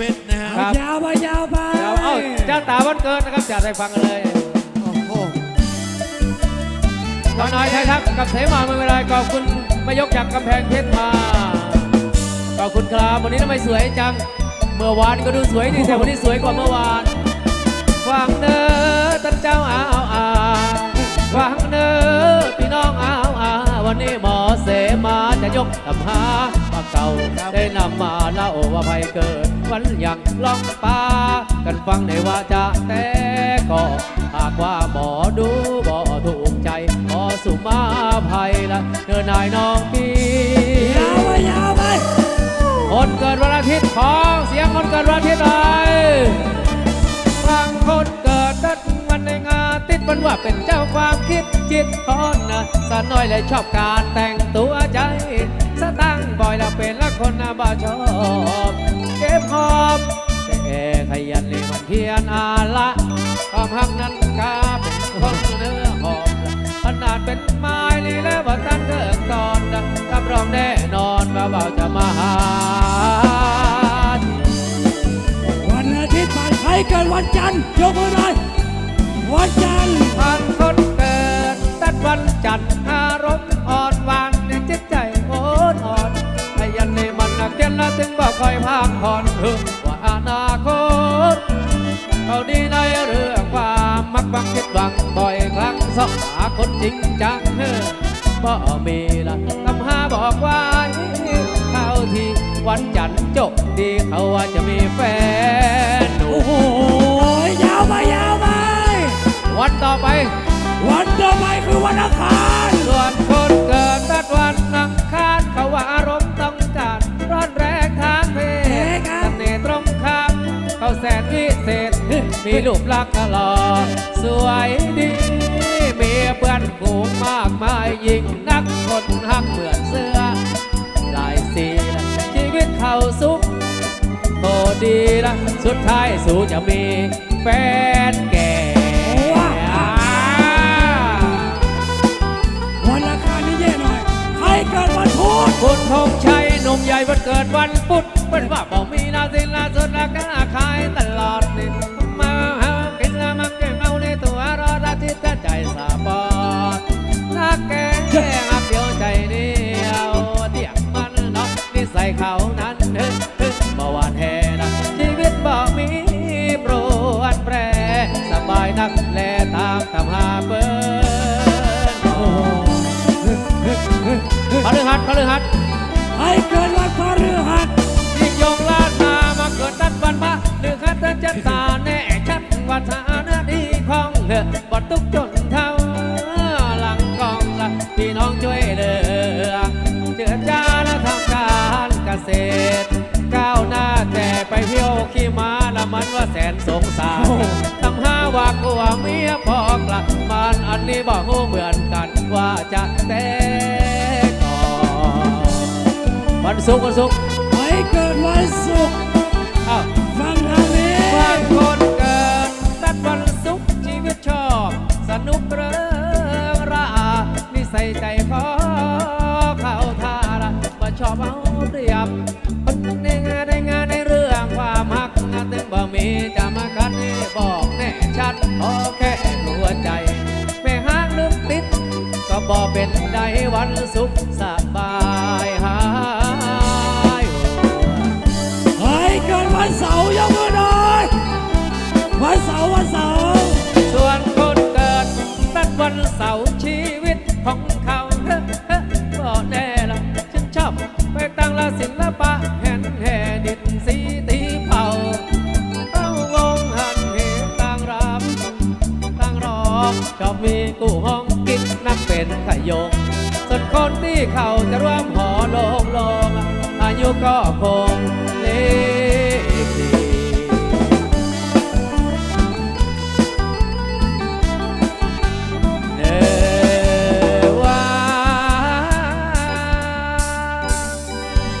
เพชรนะฮะครับ ยาวไปยาวไปเดี๋ยวเอ้าเจ้าตาวันเกิดนะครับจะได้ฟังกันเลยโอ้โหตอนน้อยไทยทักกับเสมาเมื่อเวลาขอบคุณมายกจากกำแพงเพชรมาขอบคุณครับวันนี้ทำไมสวยจัง เมื่อวานก็ดูสวยดีแต่วันนี้สวยกว่าเมื่อวาน หามาเก่าได้นำมาเล่าว่าภัยเกิด วันยังล่องปลากันฟังในว่าจะแต่ก็หากว่าหมอดูบ่ถูกใจขอสุมาภัยละเดินนายน้องพี่ยาวไปยาวไปคนเกิดวันอาทิตย์ของเสียงคนเกิดวันอาทิตย์หน่อยฟังคนเกิดดัดวันในงานติดมันว่าเป็นเจ้าความคิดจิตคอนนะสาน้อยเลยชอบการแต่งตัวใจ สตั้งบ่อยแล้วเป็นละคนนะบ้าชอบเก็บหอมแต่ขยันเลยมันเพียรอาละความหักนั้นกาเป็นคนเนื้อหอมขนาดเป็นไม้ลีแล้วว่าท่านเถิดตอนดังรับรองแน่นอนว่าเบาจ บ่คอยพักผ่อนถึงว่าอนาคตเขาดีในเรื่องความมักบังคิดหวังบ่อยครั้งสอบหาคนจริงจังเฮ้อบ่มีละคำหาบอกว่าเข้าที่วันจันทร์จบดีเขาว่าจะมีแฟน รูปลักษณ์หล่อสวยดี มีเพื่อนฝูงมากมายยิ่งนักคนหักเหมือนเสื้อลายสีละชีวิตเขาสุขโตดีละสุดท้ายสู่จะมีแฟนแก่วันอังคารนี่แย่หน่อย ใครเกิดวันพุธคุณธงชัยหนุ่มใหญ่วันเกิดวันพุธเป็นว่าบอกมีนาสินลาสดลากาขายตลอด นักแลตามตามหาเปิ้นโอ้โหพฤหัสพฤหัสใครเกิดวันพฤหัสยิ่งยงลาดมามาเกิดตัดวันพระหรือคัดจะตาแน่ชัดว่าฐานะดีของเธอบอดทุกจนเท่าหลังกองละพี่น้องช่วยเหลือเจือจ้าและทำการเกษตร ก้าวหน้าแต่ไปเที่ยวขี่ม้าละมันว่าแสนสงสาร บอกเหมือนกันว่าจะแต่ก่อนวันศุกร์วันศุกร์ใครเกิดวันศุกร์อ้าวฟังทางนี้บางคนเกิดตัดวันศุกร์ชีวิตชอบ สนุกเริงรานิสัยใจคอเข้าท่าละมาชอบเอาเปรียบคนในงานในงานในเรื่องความหักงานถึงบ่มีจะมาคัดให้ บอกเป็นใดวันสุขสบายหายใครเกิดวันเสาร์ยกมือหน่อยวันเสาร์วันเสาร์ส่วนคนเกิดตัดวันเสาร์ชีวิตของเขาเฮ้เฮ้ก็แน่ละฉันชอบไปตั้งละศิลปะแห่นแห่ดินสีตีเผาเอาวงหันเหต่างรำต่างรอบชอบมีกู้ห้อง ส่วนคนที่เขาจะร่วมหอลงลงอายุก็คงเล็